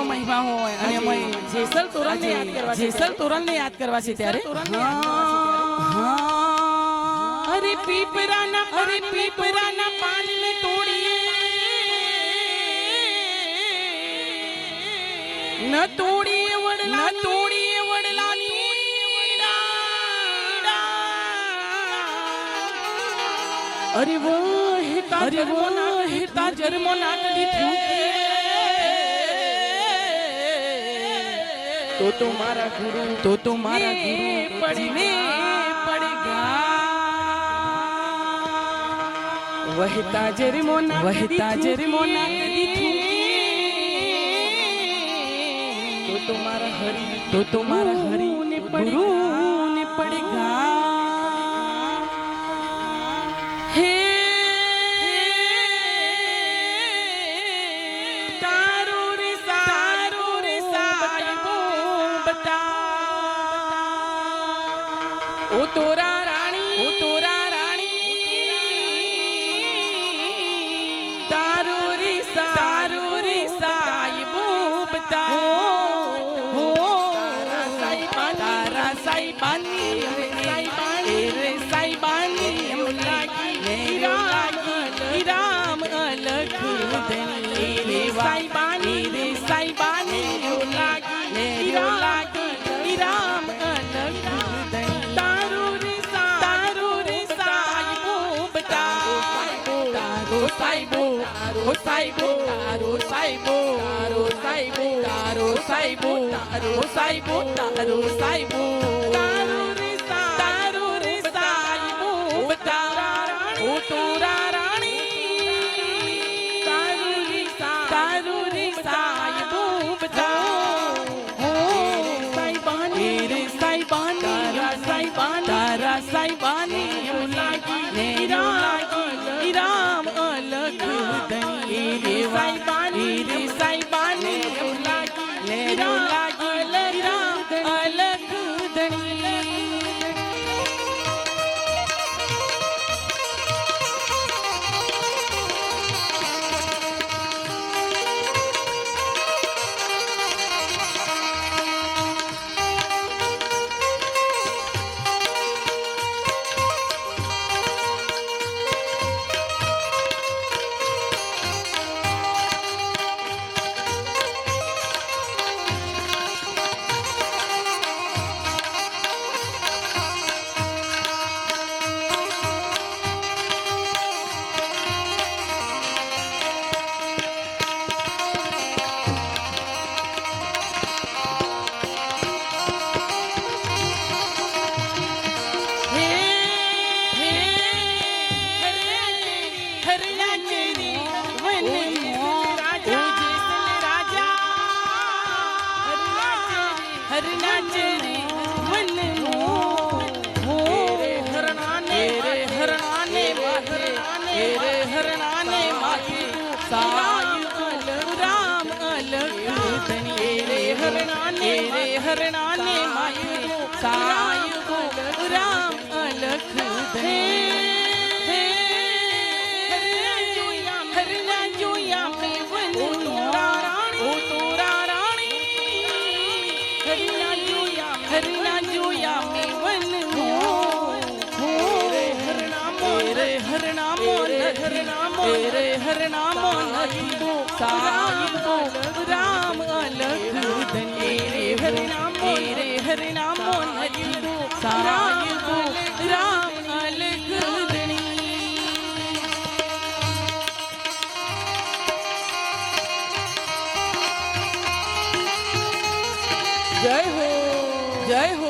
નો મહિમા હોય અને અમે જેસલ તોરણ ને યાદ કરવા જેસલ તોરણ ને યાદ કરવા છે ત્યારે. અરે પીપરાના અરે પીપરાના પાનને તોડીએ. ન તોડીએ વડલા ન તોડીએ વડલાની. અરે વહેતા હિતા વહેતા ના હિતા તો ના મારા ગુરુ તો તો મારા ગુરુ પડીને પડગા વહેતા જન્મો વહેતા જન્મો નાકડી તો તો મારા હરી તો તો મારા હરી ને ગુરુ ને તારો સાહેબો તારો સાહેબો તારો સાહેબો તારો સાહેબો તારો સાહેબો તારો સાહેબો. તારો રે તારો રે સાહેબો બતાવો ઓ તોરા રાણી. તારો રે તારો રે સાહેબો. ધની રે હરણાને રે હરણાને માથે સાય રામ અલગ ધની હે હરણા જોયા મે વન રાણી ઓ તોરા રાણી હરણા જોયા હરણા જોયા મે વન હો રે હરણા મોન રે હરણા મોન હરણા મોન રે હરણા મોન હિંદુ સાહિબો રામ અલગ ધની રે હરણા મોન રે હરણા મોન હિંદુ સાહિબો રામ જય હો જય હો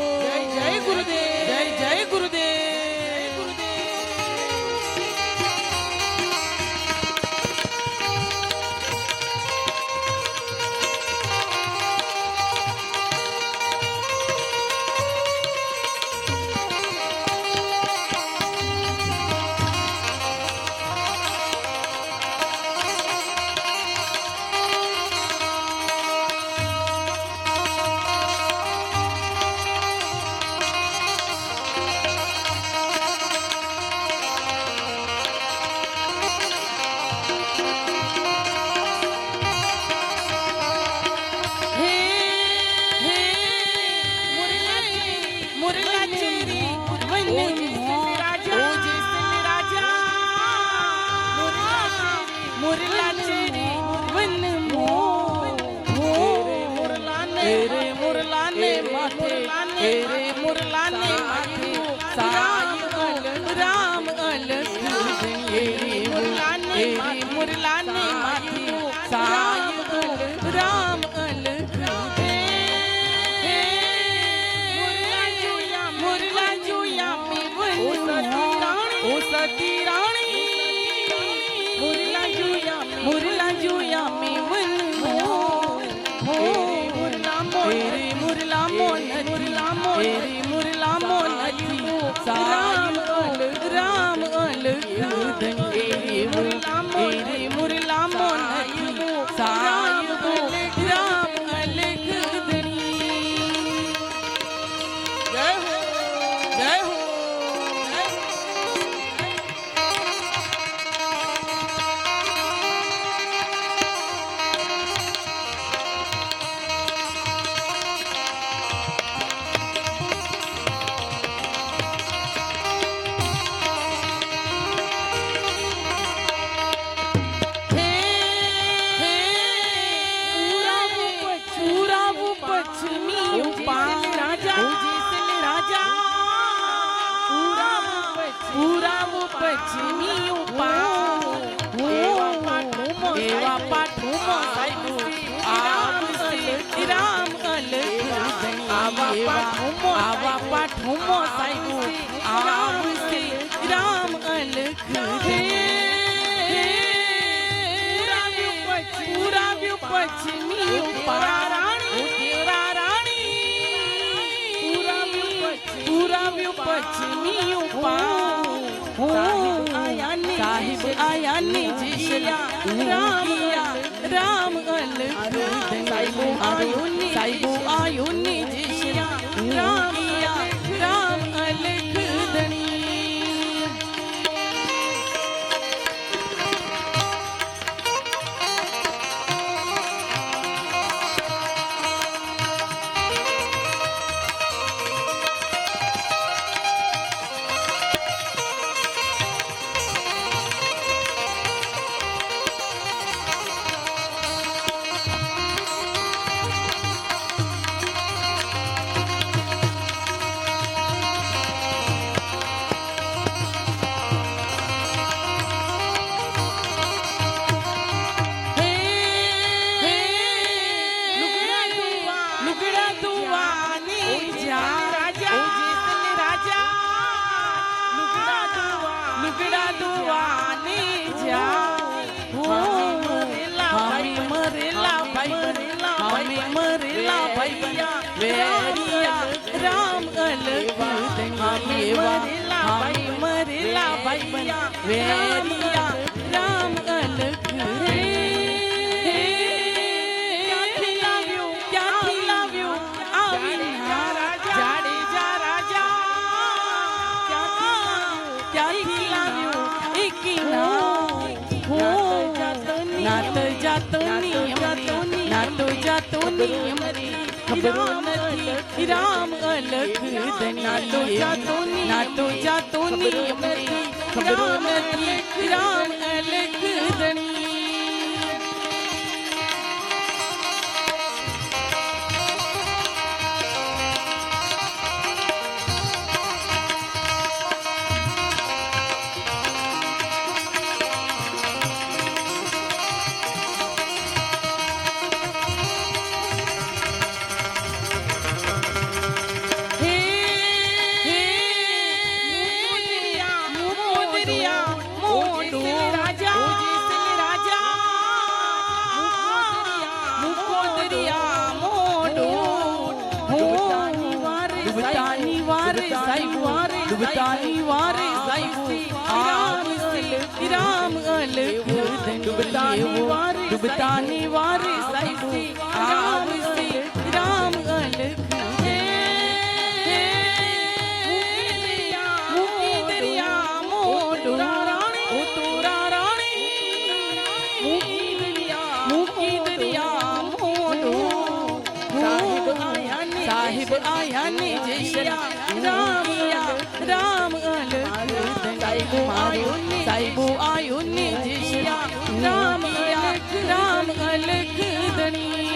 મુરલાને એ રે મુરલાને માથે સાયું રામ અલગ મુરલા જોયા મે ઓ સતી રાણી મુરલા જોયા મુરલા જોયા મે વન હો મુરલા મોરે મુરલા મોન મુરલા મોન પૂરાવું પશ્ચિમી ઉપાસ એવા પાઠુમો સાહેબ આવશે રામ અલગ આવા પાઠુમો આવા પાઠુમો સાહેબ આવશે રામ અલગ પુરાવ્યું પશ્ચિમી ઉપરારાણી ઉત્તરારાણી પુરાવ્યું પશ્ચિમી ઉપા આયાની જીશલા રામ રામ લુગડા દુવાની જા. હો મરેલા ભાઈ મરેલા ભાઈ મરેલા ભાઈ મરેલા ભૈયા વેરિયા વેરિયા तूने अमरी राम अलग ना तो जा तूने ना तो जा तूने अमरी राम રામ અલ ડૂબતાની વારે ડૂબતાની વારે સાઈબ આવશે રામ અલ મૂકી દરિયા મોઢું ઉતુરા રાણી મૂકી દરિયા મોઢું સાહિબ આયા ને જય શ્રી રામ રામ અલ સાહિબો આયો ને આયુની આયો રામ અલખ રામ અલખ ધણી.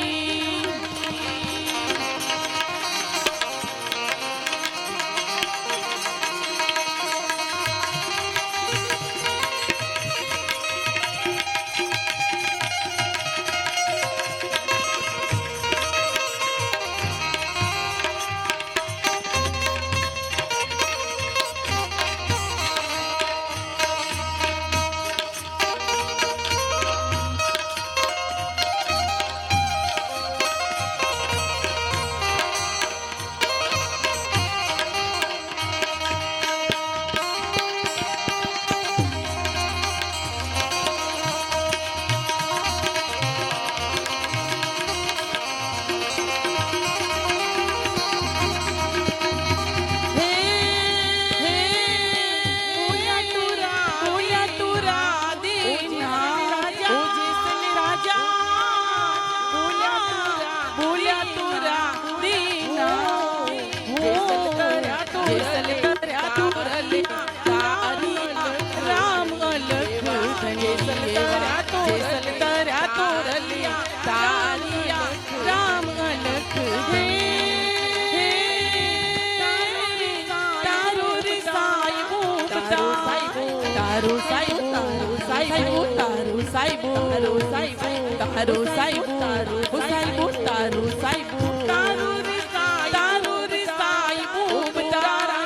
તારો સાહેબ તારો સાહેબ તારો સાહેબ તારો સાહેબ તારો રે સાહેબ તારો રે સાહેબ તારા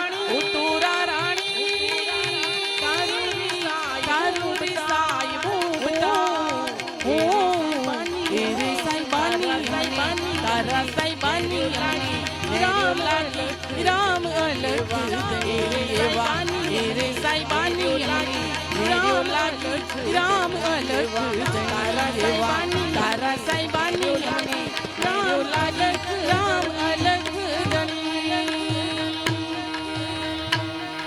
રાણી તારો રામ રામ અલગ દેવાની मेरे साईबानी राम अलख राम अलख तारा साईबानी तारा साईबानी राम अलख